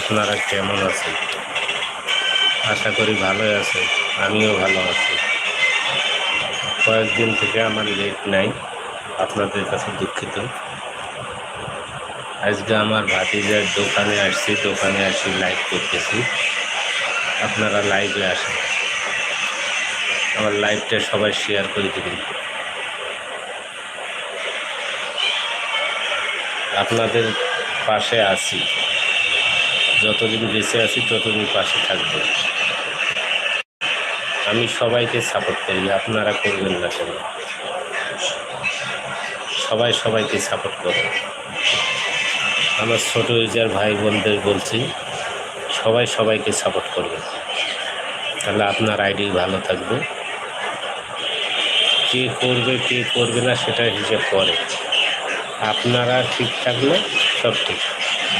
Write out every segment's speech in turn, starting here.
আপনারা কেমন আছেন? আশা করি ভালোই আছে আমিও ভালো আছি। কয়েকদিন থেকে আমার লেট নাই, আপনাদের কাছে দুঃখিত। আজকে আমার ভাতিজার দোকানে আসছি, দোকানে আসি লাইভ করতেছি। আপনারা লাইভে আসেন। আমার লাইভটা সবাই শেয়ার করে দেবেন। আপনাদের পাশে আছি। যতদিন বেঁচে আছি, ততদিন পাশে থাকব। আমি সবাইকে সাপোর্ট করি আপনারা করবেন না কেন? সবাই সবাইকে সাপোর্ট করে। আমার ছোট ইউজার ভাই বোনদের বলছি, সবাই সবাইকে সাপোর্ট করবে। তাহলে আপনার আইডি ভালো থাকবে। কে করবে কে করবে না, সেটা হিসেব করে। আপনারা ঠিক থাকলে সব ঠিক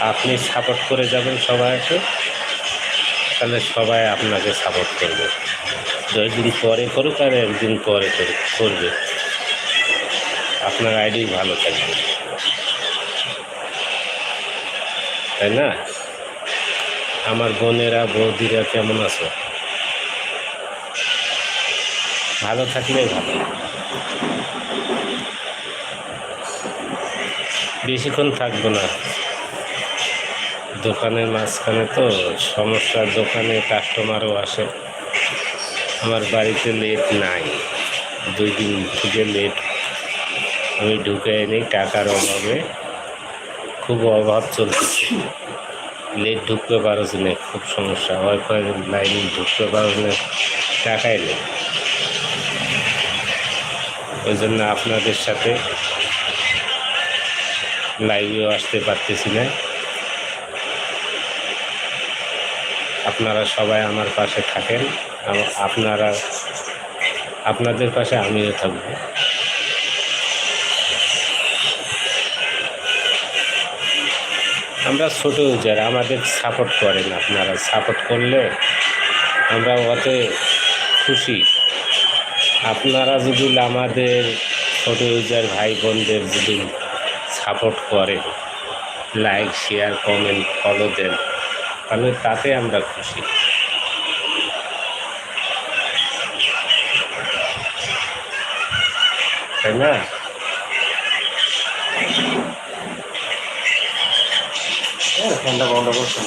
আপনি সাপোর্ট করে যাবেন সবাইকে, তাহলে সবাই আপনাকে সাপোর্ট করবে। দশ পরে করুক আর একদিন পরে করুক, করবে। আপনার আইডি ভালো থাকবে। তাই না? আমার বোনেরা, বৌদিরা কেমন আছে? ভালো থাকলে ভালো। বেশিক্ষণ থাকব না। দোকানের মাঝখানে তো সমস্যা দোকানে কাস্টমারও আসে। আমার বাড়িতে লেট নাই। দুই দিন থেকে লেট আমি ঢুকে নিই, টাকার অভাবে। খুব অভাব চলতেছে। লেট ঢুকতে পারছি না, খুব সমস্যা। ওয়াইফাই লাইন ঢুকতে পারছি না, টাকাই নেই। ওই জন্য আপনাদের সাথে লাইভেও আসতে পারতেছি না। আপনারা সবাই আমার পাশে থাকেন। আপনারা, আপনাদের পাশে আমিও থাকব। আমরা ছোট ইউজার আমাদের সাপোর্ট করেন আপনারা। সাপোর্ট করলে আমরা ওতে খুশি। আপনারা যদি আমাদের ছোট ইউজার ভাই বোনদের যদি সাপোর্ট করেন লাইক শেয়ার কমেন্ট ফলো দেন তাহলে তাতে আমরা খুশি। তাই না? ঠান্ডা বন্ধ করছে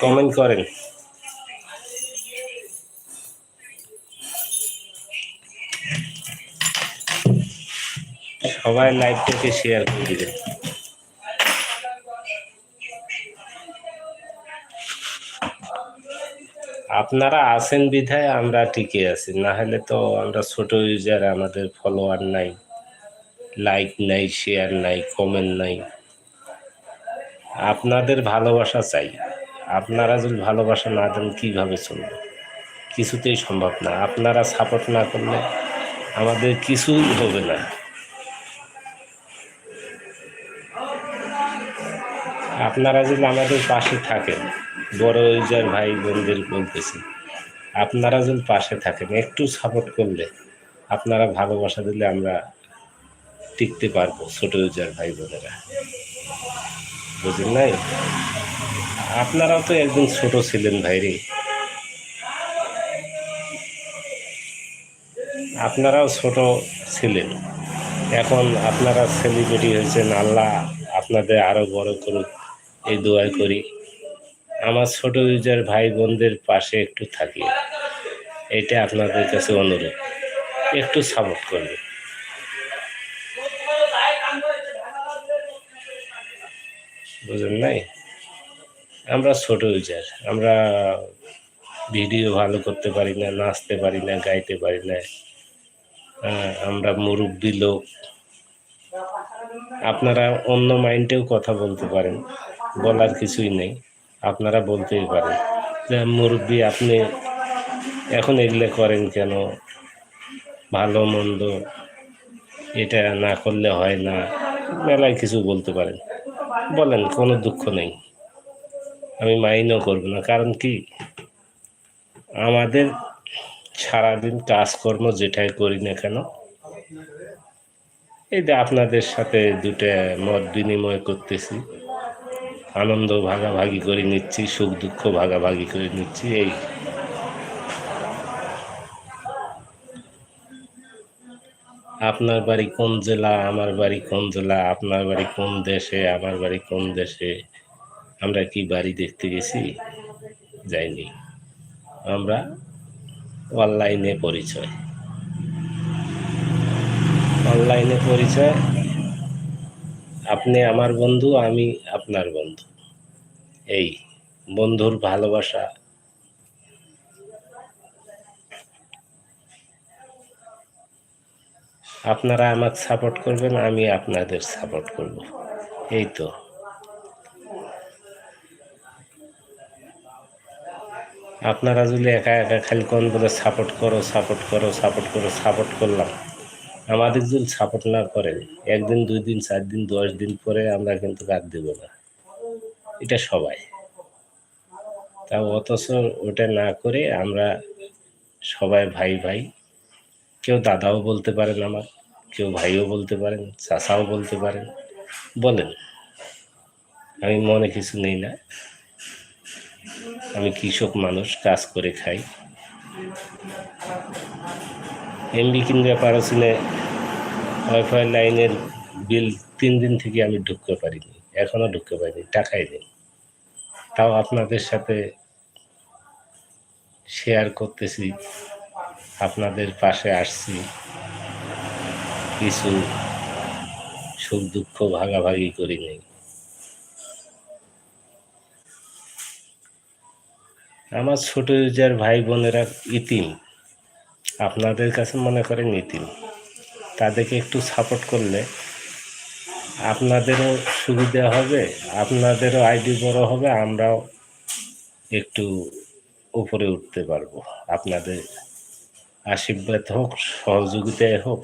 কমেন্ট করেন সবাই লাইভটাকে শেয়ার করে দিবেন আপনারা আছেন বিধায় আমরা টিকে আছি না হলে তো আমরা ছোট ইউজার আমাদের ফলোয়ার নাই লাইক নাই শেয়ার নাই কমেন্ট নাই। আপনাদের ভালোবাসা চাই, আপনারা যদি ভালোবাসা না দেন কীভাবে চলবে? কিছুতেই সম্ভব না, আপনারা সাপোর্ট না করলে আমাদের কিছুই হবে না। আপনারা যদি আমাদের পাশে থাকেন, বড় ইউজার ভাই বোনদের বলতেছি, আপনারা যদি পাশে থাকেন, একটু সাপোর্ট করলে আপনারা ভালোবাসা দিলে আমরা টিকতে পারব ছোট ইউজার ভাই বোনেরা। বুঝলেন নাই? আপনারাও তো একদিন ছোট ছিলেন ভাইরে। আপনারাও ছোট ছিলেন। এখন আপনারা সেলিব্রিটি হয়েছেন, আল্লাহ আপনাদের আরও বড় করুক। এই দোয়াই করি। আমার ছোট ইউজার ভাই বোনদের পাশে একটু থাকি। এটা আপনাদের কাছে অনুরোধ। একটু সাপোর্ট করবে। বুঝলেন নাই? আমরা ছোট ইউজার আমরা ভিডিও ভালো করতে পারি না নাচতে পারি না গাইতে পারি না। হ্যাঁ, আমরা মুরব্বী লোক। আপনারা অন্য মাইন্ডেও কথা বলতে পারেন। বলার কিছুই নেই। আপনারা বলতেই পারেন যে, মুরব্বী, আপনি এখন এগুলো করেন কেন? ভালো, মন্দ, এটা না করলে হয় না। মেলায় কিছু বলতে পারেন। বলেন, কোনো দুঃখ নেই। আমি মাইনও করব না। কারণ কি? আমাদের সারাদিন কাজকর্ম যেটাই করি না কেন, এই যে আপনাদের সাথে দুটা মত বিনিময় করতেছি। আনন্দ ভাগাভাগি করে নিচ্ছি, সুখ দুঃখ ভাগাভাগি করে নিচ্ছি, এই। আপনার বাড়ি কোন জেলা, আমার বাড়ি কোন জেলা, আপনার বাড়ি কোন দেশে, আমার বাড়ি কোন দেশে? আমরা কি বাড়ি দেখতে গেছি? যাইনি। আমরা অনলাইনে পরিচয়। অনলাইনে পরিচয় আপনি আমার বন্ধু, আমি আপনার বন্ধু। এই বন্ধুর ভালোবাসা। আপনারা আমাকে সাপোর্ট করবেন, আমি আপনাদের সাপোর্ট করব। এই তো। আপনারা যদি একা একা খালি কোন বলে সাপোর্ট করো সাপোর্ট করো সাপোর্ট করো সাপোর্ট করলাম। আমাদের যদি সাপোর্ট না করেন, একদিন, দুই দিন, চার দিন, দশ দিন পরে আমরা কিন্তু কাজ দেব না। এটা সবাই। তা অথচ ওটা না করে আমরা সবাই ভাই ভাই, কেউ দাদাও বলতে পারেন আমার, কেউ ভাইও বলতে পারেন, চাচাও বলতে পারেন, বলেন। আমি মনে কিছু নেই না। আমি কৃষক মানুষ, কাজ করে খাই। এমবি কিনতে ওয়াইফাই লাইনের বিল তিন দিন থেকে আমি ঢুকতে পারিনি এখনও ঢুকতে পারিনি, টাকাই নেই। তাও আপনাদের সাথে শেয়ার করতেছি, আপনাদের পাশে আসছি। কিছু সুখ দুঃখ ভাগাভাগি করি নেই। আমার ছোট যার ভাই বোনেরা ইতিম। আপনাদের কাছে মনে করেন ইতিম তাদেরকে একটু সাপোর্ট করলে আপনাদেরও সুবিধা হবে, আপনাদেরও আইডি বড় হবে, আমরাও একটু উপরে উঠতে পারব। আপনাদের আশীর্বাদ হোক, সহযোগিতায় হোক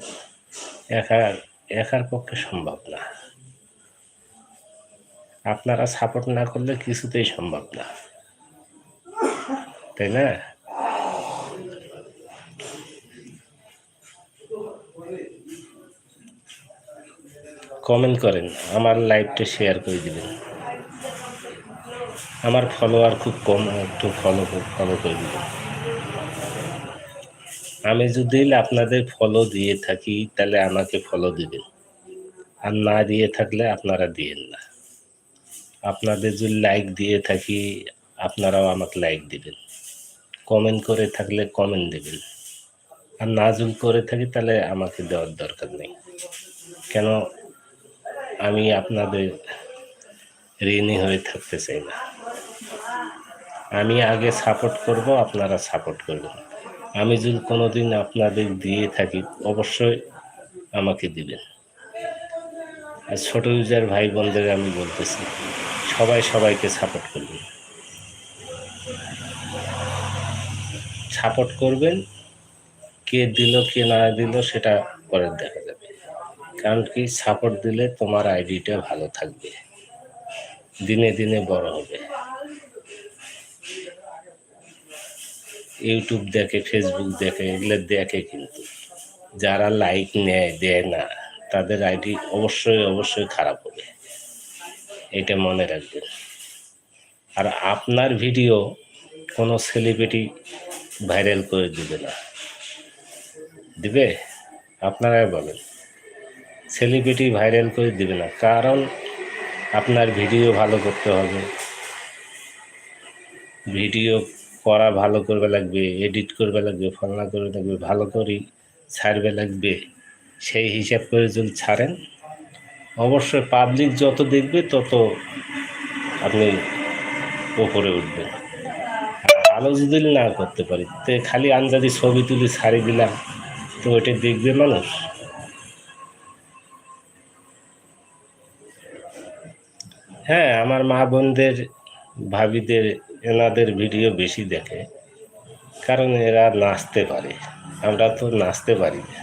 একা একার পক্ষে সম্ভব না। আপনারা সাপোর্ট না করলে কিছুতেই সম্ভব না। তাই না? কমেন্ট করেন, আমার লাইভটা শেয়ার করে দিবেন। আমার ফলোয়ার খুব কম, একটু ফলো ফলো করে দিবেন। আমি যদি আপনাদের ফলো দিয়ে থাকি, তাহলে আমাকে ফলো দিবেন। আর না দিয়ে থাকলে আপনারা দিয়েন না। আপনাদের যদি লাইক দিয়ে থাকি, আপনারাও আমাকে লাইক দিবেন। কমেন্ট করে থাকলে কমেন্ট দেবেন। আর না করে থাকি, তাহলে আমাকে দেওয়ার দরকার নেই। কেন আমি আপনাদের ঋণী হয়ে থাকতে চাই না। আমি আগে সাপোর্ট করব, আপনারা সাপোর্ট করবেন। আমি যদি কোনোদিন আপনাদের দিয়ে থাকি, অবশ্যই আমাকে দিবেন। আর ছোট ইউজার ভাই বোনদের আমি বলতেছি, সবাই সবাইকে সাপোর্ট করবেন। সাপোর্ট করবেন, কে দিল, কে না দিল, সেটা পরে দেখা কারণ কি? সাপোর্ট দিলে তোমার আইডিটা ভালো থাকবে। দিনে দিনে বড় হবে। ইউটিউব দেখে ফেসবুক দেখে, এগুলো দেখে কিন্তু। যারা লাইক নেয়, দেয় না, তাদের আইডি অবশ্যই অবশ্যই খারাপ হবে। এটা মনে রাখবেন। আর আপনার ভিডিও কোনো সেলিব্রিটি ভাইরাল করে দিবে না। দিবে? আপনারাই বলেন। সেলিব্রিটি ভাইরাল করে দেবে না। কারণ আপনার ভিডিও ভালো করতে হবে। ভিডিও করা ভালো করবে লাগবে এডিট করবে লাগবে, ফলনা করবে লাগবে, ভালো করে ছাড়বে লাগবে, সেই হিসাব করে যদি ছাড়েন, অবশ্যই পাবলিক যত দেখবে তত আপনি উপরে উঠবেন। ভালো যদি না করতে পারি, তো খালি আনজাদি ছবি তুলি ছাড়ি দিলাম, তো ওইটা দেখবে মানুষ? হ্যাঁ আমার মা বোনদের, ভাবিদের, এনাদের ভিডিও বেশি দেখে, কারণ এরা নাচতে পারে। আমরা তো নাচতে পারি। না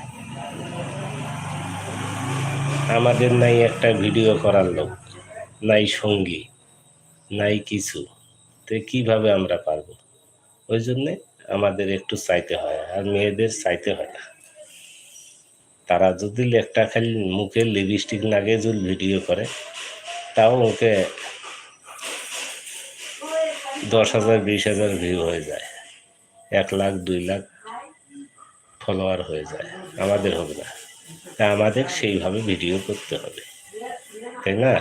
আমাদের নাই একটা ভিডিও করার লোক, নাই সঙ্গী, নাই কিছু। তো কীভাবে আমরা পারব? ওই জন্যে আমাদের একটু চাইতে হয়, আর মেয়েদের চাইতে হয় না। তারা যদি একটা খালি মুখে লিপস্টিক লাগিয়ে যদি ভিডিও করে তাও ওকে দশ হাজার, বিশ হাজার ভিউ হয়ে যায়। এক লাখ, দুই লাখ ফলোয়ার হয়ে যায়। আমাদের হবে না। তা আমাদের সেইভাবে ভিডিও করতে হবে। তাই না?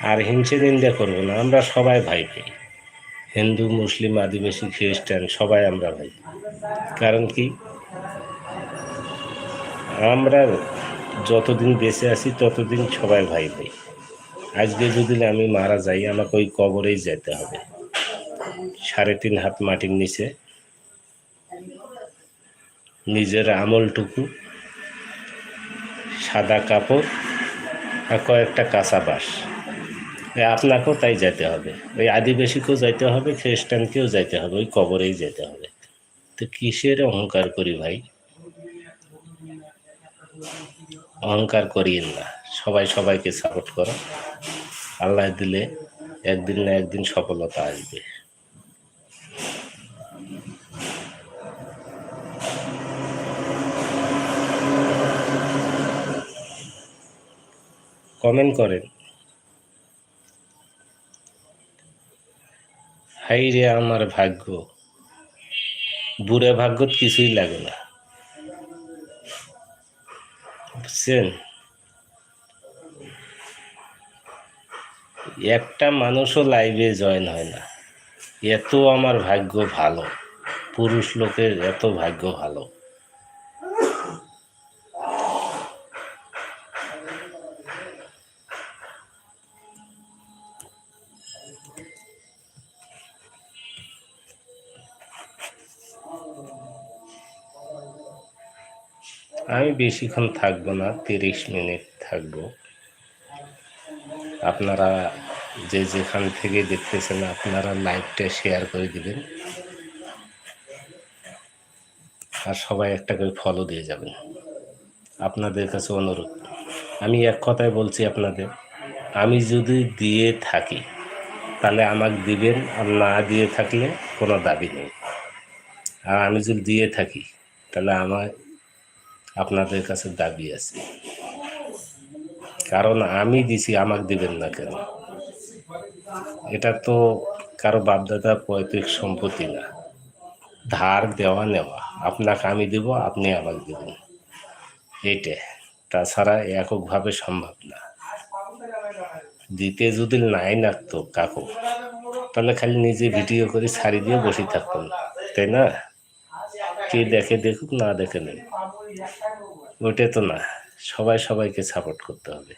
আর হিংসে নিন্দা করব না। আমরা সবাই ভাই ভাই। হিন্দু, মুসলিম, আদিবাসী, খ্রিস্টান সবাই আমরা ভাই। কারণ কি? আমরা যতদিন বেঁচে আছি, ততদিন সবাই ভাই ভাই। আজকে যদি আমি মারা যাই, আমাকে ওই কবরেই যেতে হবে। সাড়ে তিন হাত মাটির নিচে। নিজের আমলটুকু, সাদা কাপড় আর কয়েকটা কাঁচা বাঁশ। আপনাকেও তাই যেতে হবে। ওই আদিবাসীকেও যাইতে হবে, খ্রিস্টানকেও যাইতে হবে, ওই কবরেই যেতে হবে। তো কিসের অহংকার করি ভাই? অহংকার করিয়েন না। সবাই সবাইকে সাপোর্ট করো। আল্লাহ দিলে একদিন না একদিন সফলতা আসবে। কমেন্ট করেন। হাই রে আমার ভাগ্য। বুড়ে ভাগ্যত কিছুই লাগে না। বুঝছেন একটা মানুষও লাইভে জয়েন হয় না। এত আমার ভাগ্য ভালো। পুরুষ লোকের এত ভাগ্য ভালো। আমি বেশিক্ষণ থাকব না, তিরিশ মিনিট থাকব। আপনারা যে যেখান থেকে দেখতেছেন, আপনারা লাইভটা শেয়ার করে দিবেন। আর সবাই একটা করে ফলো দিয়ে যাবেন। আপনাদের কাছে অনুরোধ, আমি এক কথায় বলছি আপনাদের, আমি যদি দিয়ে থাকি, তাহলে আমাকে দিবেন, আর না দিয়ে থাকলে কোনো দাবি নেই। আর আমি যদি দিয়ে থাকি, তাহলে আমার আপনাদের কাছে দাবি আছে। কারণ আমি দিছি, আমাকে দিবেন না কেন? এটা তো কারও বাপদাদা পৈতৃক সম্পত্তি না। ধার দেওয়া নেওয়া। আপনাকে আমি দিব, আপনি আমাকে দেবেন। এইটা তাছাড়া এককভাবে সম্ভব না। দিতে যদি নাই লাগতো কাকু, তাহলে খালি নিজে ভিডিও করে ছাড়ি দিয়ে বসে থাকতাম তাই না? কে দেখে দেখুক, না দেখে নেই ওইটা তো না, সবাই সবাইকে সাপোর্ট করতে হবে।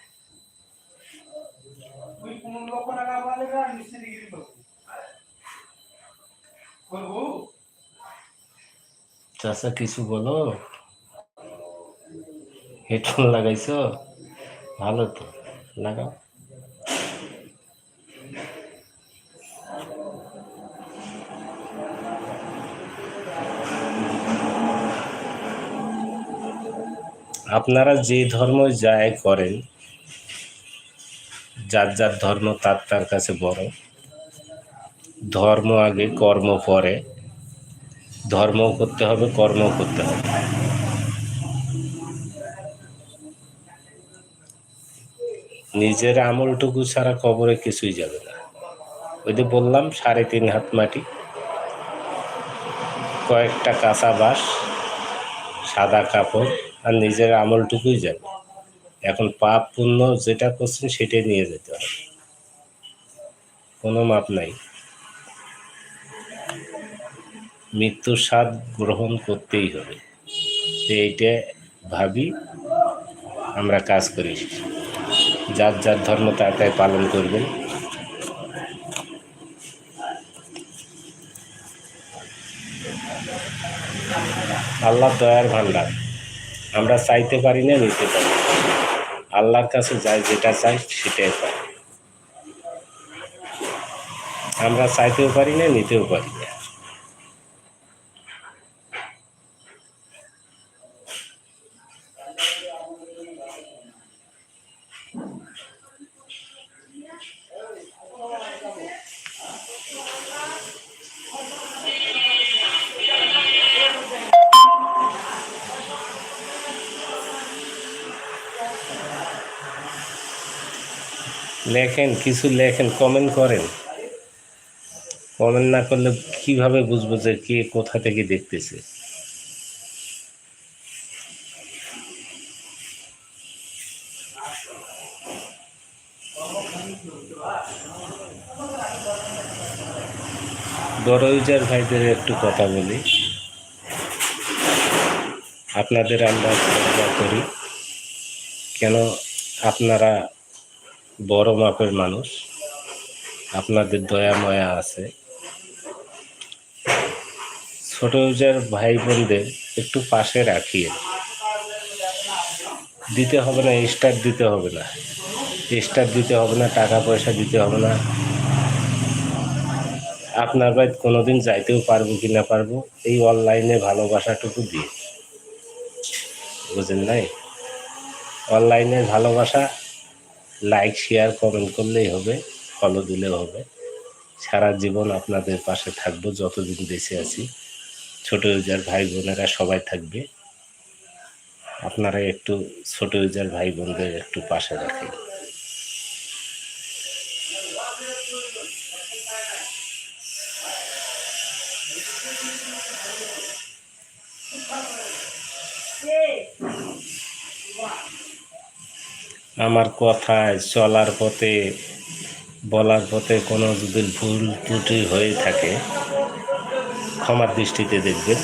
চাষা কিছু বলো? হেডফোন লাগাইছো? ভালো তো, লাগাও। আপনারা যে ধর্ম যায় করেন, যার যার ধর্ম তার তার কাছে বড়। ধর্ম আগে, কর্ম পরে। ধর্ম করতে হবে, কর্ম করতে হবে। নিজের আমলটুকু ছাড়া কবরে কিছুই যাবে না। ওই যে বললাম, সাড়ে তিন হাত মাটি, কয়েকটা কাঁচা বাঁশ, সাদা কাপড় আর নিজের আমলটুকুই যাবে এখন পাপ পুণ্য যেটা করছেন সেটাই নিয়ে যেতে হবে। কোনো মাপ নাই। মৃত্যুর স্বাদ গ্রহণ করতেই হবে। এইটা ভাবি আমরা কাজ করি। যার যার ধর্ম তার তাই পালন করবেন। আল্লাহ দয়ার ভান্ডার আমরা চাইতে পারি না, নিতে পারি আল্লাহর কাছে যাই, যেটা চাই, সেটাই পাই। আমরা চাইতেও পারি না, নিতেও পারি না। লেখেন, কিছু লেখেন কমেন্ট করেন। কমেন্ট না করলে কীভাবে বুঝব যে কে কোথা থেকে দেখতেছে? বড় ইউজার ভাইদের একটু কথা বলি। আপনাদের আমরা করি। কেন আপনারা বড় মাপের মানুষ। আপনাদের দয়া, ময়া আছে। ছোট ইউজার ভাই বোনদের একটু পাশে রাখিয়ে। দিতে হবে না, স্টার দিতে হবে না। স্টার দিতে হবে না, টাকা পয়সা দিতে হবে না। আপনার বাড়ি কোনোদিন যাইতেও পারব কি না পারব, এই অনলাইনে ভালোবাসাটুকু দিয়ে। বুঝেন নাই? অনলাইনে ভালোবাসা লাইক শেয়ার কমেন্ট করলেই হবে ফলো দিলেও হবে। সারা জীবন আপনাদের পাশে থাকব, যতদিন বেঁচে আছি। ছোট ইউজার ভাই বোনেরা সবাই থাকবে। আপনারা একটু ছোট ইউজার ভাই বোনদের একটু পাশে রাখেন। আমার কথায় চলার পথে, বলার পথে কোনো যদি ভুল ত্রুটি হয়ে থাকে, ক্ষমার দৃষ্টিতে দেখবেন।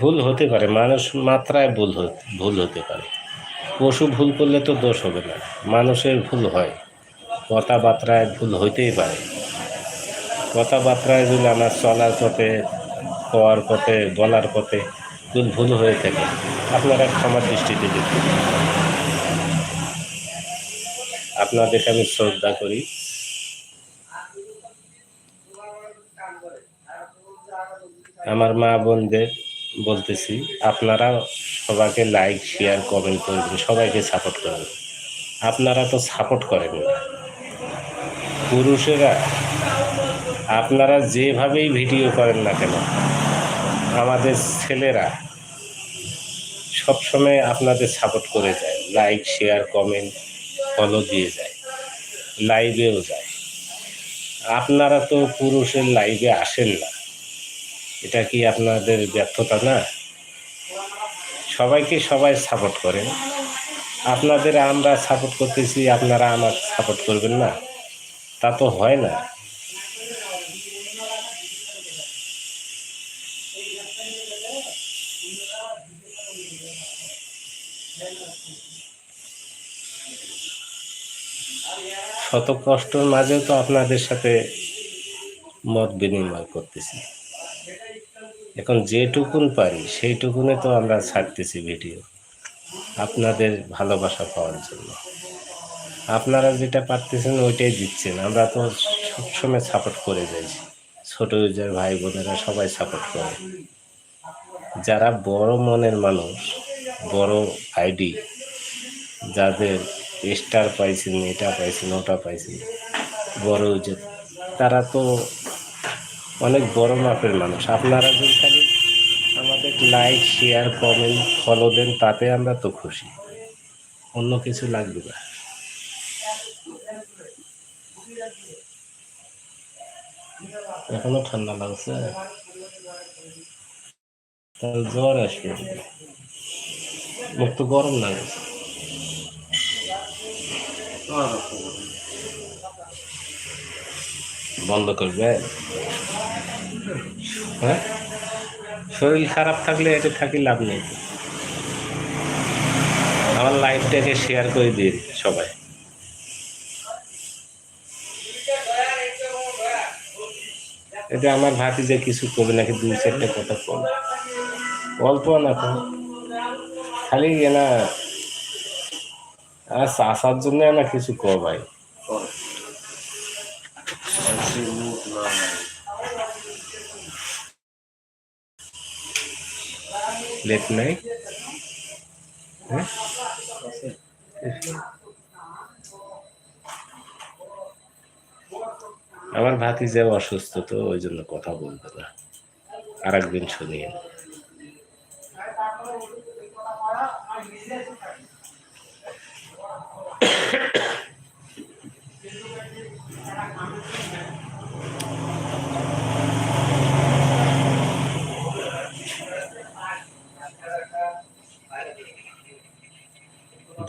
ভুল হতে পারে, মানুষ মাত্রায় ভুল ভুল হতে পারে। পশু ভুল করলে তো দোষ হবে না, মানুষের ভুল হয়, কথাবার্তায় ভুল হইতেই পারে। কথাবার্তায় যদি আমার চলার পথে হওয়ার পথে, বলার পথে যদি ভুল হয়ে থাকে। আপনারা ক্ষমার দৃষ্টিতে দেখবেন আপনাদেরকে আমি শ্রদ্ধা করি। আমার মা বোনদের বলতেছি, আপনারা সবাইকে লাইক শেয়ার কমেন্ট করবেন সবাইকে সাপোর্ট করবেন আপনারা তো সাপোর্ট করেন না। পুরুষেরা, আপনারা যেভাবেই ভিডিও করেন না কেন আমাদের ছেলেরা সবসময় আপনাদের সাপোর্ট করে যায় লাইক শেয়ার কমেন্ট ফলো দিয়ে যায় লাইভেও যায়। আপনারা তো পুরুষের লাইভে আসেন না। এটা কি আপনাদের ব্যর্থতা না? সবাইকে সবাই সাপোর্ট করেন। আপনাদের আমরা সাপোর্ট করতেছি, আপনারা আমার সাপোর্ট করবেন না। তা তো হয় না। শত কষ্টের মাঝেও তো আপনাদের সাথে মত বিনিময় করতেছি। এখন যেটুকুন পারি, সেইটুকুনে তো আমরা ছাড়তেছি ভিডিও। আপনাদের ভালোবাসা পাওয়ার জন্য। আপনারা যেটা পারতেছেন ওইটাই দিচ্ছেন। আমরা তো সবসময় সাপোর্ট করে যাইছি ছোট ইউজার ভাই বোনেরা সবাই সাপোর্ট করে। যারা বড় মনের মানুষ, বড় আইডি, যাদের স্টার পাইছেন এটা পাইছেন ওটা পাইছেন বড় ইউজার তারা তো অনেক বড় মাপের মানুষ। আপনারা যদি খালি আমাদের লাইক শেয়ার কমেন্ট ফলো দেন, তাতে আমরা তো খুশি। অন্য কিছু লাগবে না। এখনও ঠান্ডা লাগছে। জ্বর আসবে। মুখ তো গরম লাগে বন্ধ করবে? হ্যাঁ? শরীর খারাপ থাকলে এটা থাকি লাভ নেই। আমার লাইফটাকে শেয়ার করে দিয়ে সবাই। এটা আমার ভাতি যে কিছু করবে নাকি দুই চারটে কথা কম অল্প না খালি এনা চাষার জন্য না কিছু কো ভাই লুট নাই। হ্যাঁ? আমার যে অসুস্থ তো, ওই জন্য কথা বলবে না। আর একদিন শুনিয়ে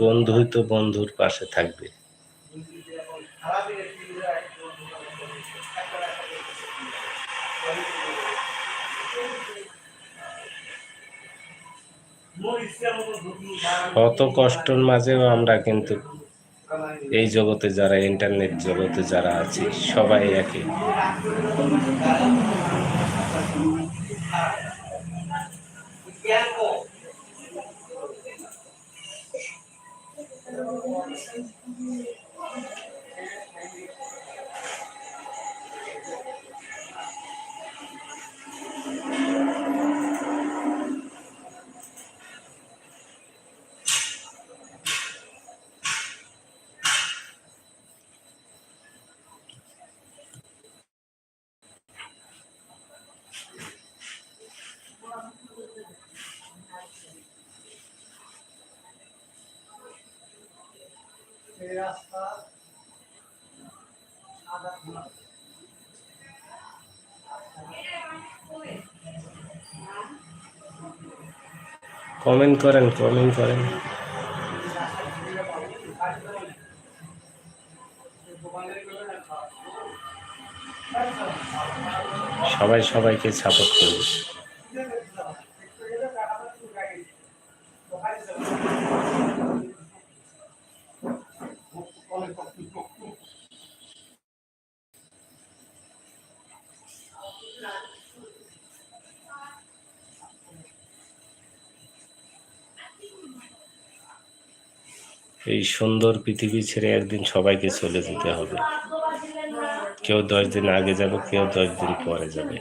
বন্ধুই তো বন্ধুর পাশে থাকবে। কত কষ্টের মাঝেও আমরা কিন্তু এই জগতে যারা ইন্টারনেট জগতে যারা আছে সবাই একই কমেন্ট করেন কমেন্ট করেন। সবাই সবাইকে সাপোর্ট করবে সুন্দর পৃথিবী ছেড়ে একদিন সবাইকে চলে যেতে হবে। কেউ দশ দিন আগে যাবে, কেউ দশ দিন পরে যাবে।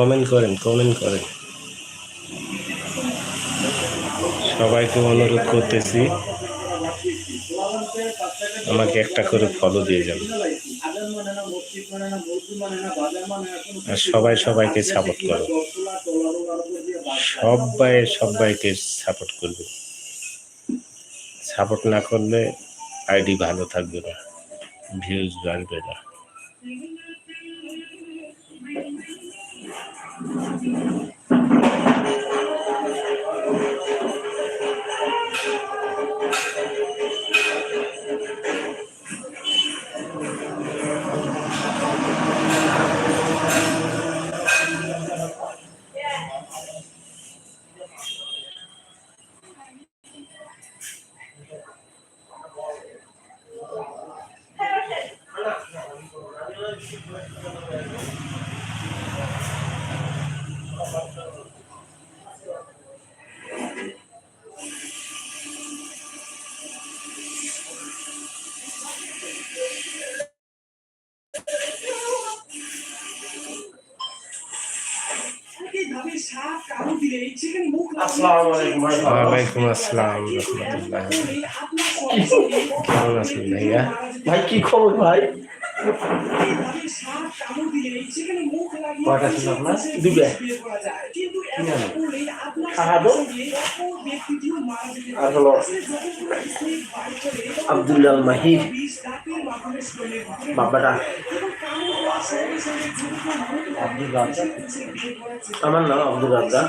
কমেন্ট করেন কমেন্ট করেন। সবাইকে অনুরোধ করতেছি, আমাকে একটা করে ফলো দিয়ে যাবে আর সবাই সবাইকে সাপোর্ট করো। সবাই সবাইকে সাপোর্ট করবে। সাপোর্ট না করলে আইডি ভালো থাকবে না ভিউজ বাড়বে না। ওয়ালাইকুম আসসালাম রহমতুল্লাহ কেমন আছেন ভাইয়া ভাই কি খবর ভাই কয়টা ছিল আপনার দুটো আর হলো আব্দুল্লাহ মাহির বাবাটা আব্দুল আমার নাম আব্দুল রাজ্জাক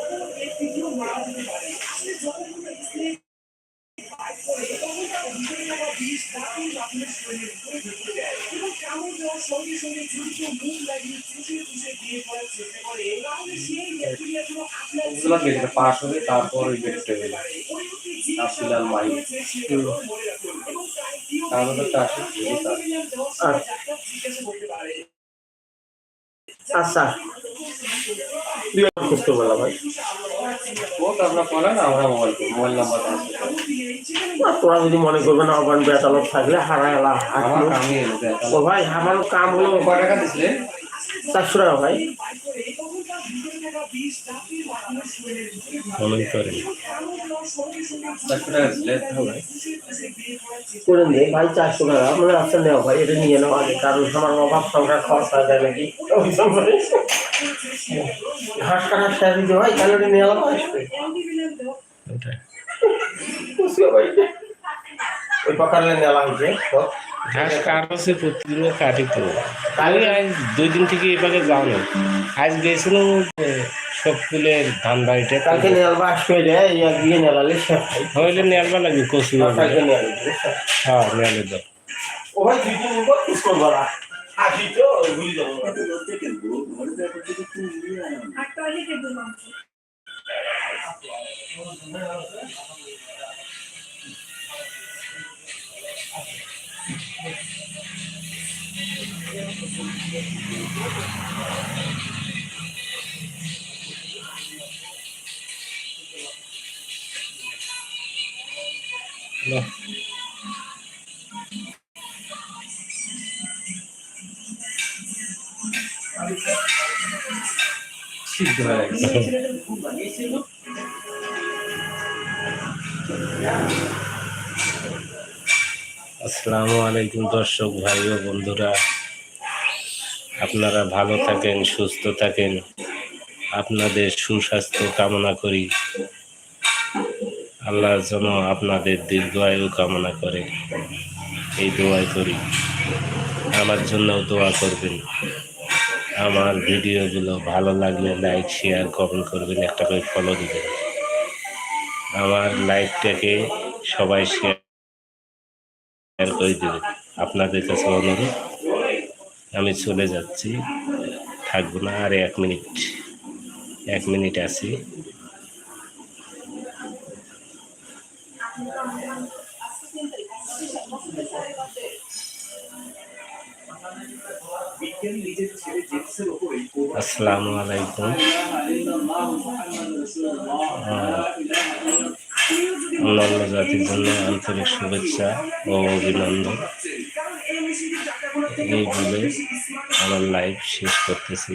নাকি বুঝলাম বেশি পাস হবে তারপর ওই বেডটা গেল আব্দুল্লাহ মাই তাহলে তো আপনার আচ্ছা দুই আমার করতে বলা ভাই ও তো মাই তাহলে তো আসে করি মোবাইল করতে আছে ভাই তোরা যদি মনে করবে না অবান বেতালত থাকলে হারায় আমার ও ভাই আমার কাম হলো চারশো টাকা ভাই টাকা দিছিলে করে নিয়ে ভাই চারশো টাকা। মানে আচ্ছা নেও ভাই এটা নিয়ে নাও। আগে কারণ আমার অভাব সংখ্যা খরচ যায় নাকি? হাঁস কাটার শেষ দিতে ভাই তাহলে ওটা নিয়ে আলাদা আসবে ওটাই বুঝছ ভাই ওই সকালে নেওয়া হয়েছে তো। ঘাস কাটছে প্রতিদিনও কাটি তো? আমি আজ দুই দিন থেকে এবারে যাও না আজ গেছিলাম সবকুলের ধান বাড়িতে কালকে নেওয়া আসবে রে ইয়া গিয়ে নেওয়ালে শেষ হইলে নেলবা লাগবে কচু হ্যাঁ নেলে দাও ও ভাই দুই দিন পর কিছু বলা আসি তো ভুলে যাব। আর টয়লেটে দিলাম নাও। সিদ্ধ হয়ে গেছে আসসালামু আলাইকুম দর্শক ভাই ও বন্ধুরা। আপনারা ভালো থাকেন, সুস্থ থাকেন। আপনাদের সুস্বাস্থ্য কামনা করি। আল্লাহ যেন আপনাদের দীর্ঘায়ু কামনা করে। এই দোয়াই করি। আমার জন্য দোয়া করবেন। আমার ভিডিওগুলো ভালো লাগলে লাইক, শেয়ার, কমেন্ট করবেন, একটা করে ফলো দিবেন। আমার লাইভটাকে সবাই শেয়ার করে দেবেন আপনাদের কাছে অনুরোধ আমি চলে যাচ্ছি। থাকব না, আর এক মিনিট এক মিনিট আছি। আসসালামু আলাইকুম। অন্যান্য জাতির জন্য আন্তরিক শুভেচ্ছা ও অভিনন্দন। এই বলে আমার লাইভ শেষ করতেছি।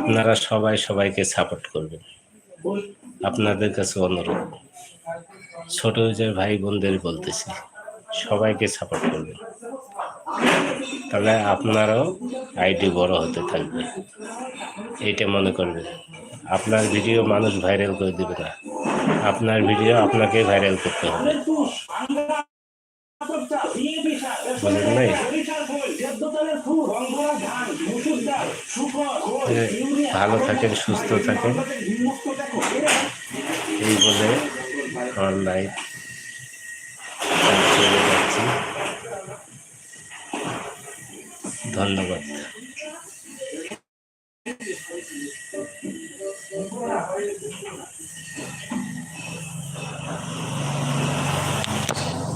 আপনারা সবাই সবাইকে সাপোর্ট করবেন। আপনাদের কাছে অনুরোধ, ছোট যে ভাই বোনদের বলতেছি, সবাইকে সাপোর্ট করবেন। তাহলে আপনারাও আইডি বড় হতে থাকবে এইটা মনে করবে। আপনার ভিডিও মানুষ ভাইরাল করে দেবে না। আপনার ভিডিও আপনাকে ভাইরাল করতে হবে। ভালো থাকেন, সুস্থ থাকেন। এই বলে যাচ্ছি। ধন্যবাদ।